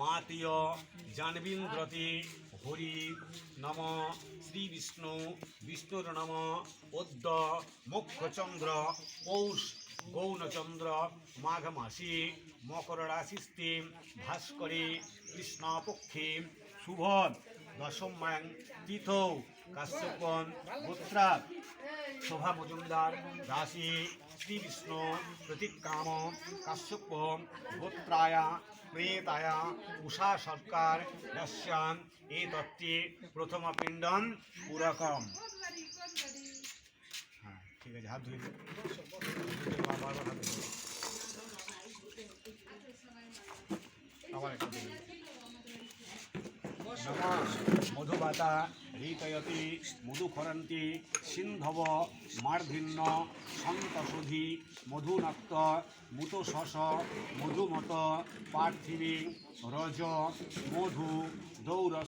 মাতীয় জানবীন্দ্রতি হরি নম শ্রী বিষ্ণু বিষ্ণুর নম অদ্য মুখ্যচন্দ্র পৌষ গৌণচন্দ্র মাঘ মাসি মকর রাশিস্তে ভাস্করে কৃষ্ণপক্ষে শুভ দশম্যাং তিথৌ কাশ্যপন গোত্রা শোভা মজুমদার রাশি শ্রী বিষ্ণু প্রতিকাম, কাশ্যপ, গোত্রায়া, প্রেতায়া, উষা সরকার রস্যান এই তত্ত্বে প্রথম পিণ্ডন, পুরকম। হ্যাঁ ঠিক আছে, হাত ধুয়ে মধুবাতা হৃতয়তি মধুখরন্তি সিন্ধব মার্ধিন্য সন্তসুধি মধুনক্ত মুতশস মধুমত পার্থিবী রজ মধু দৌর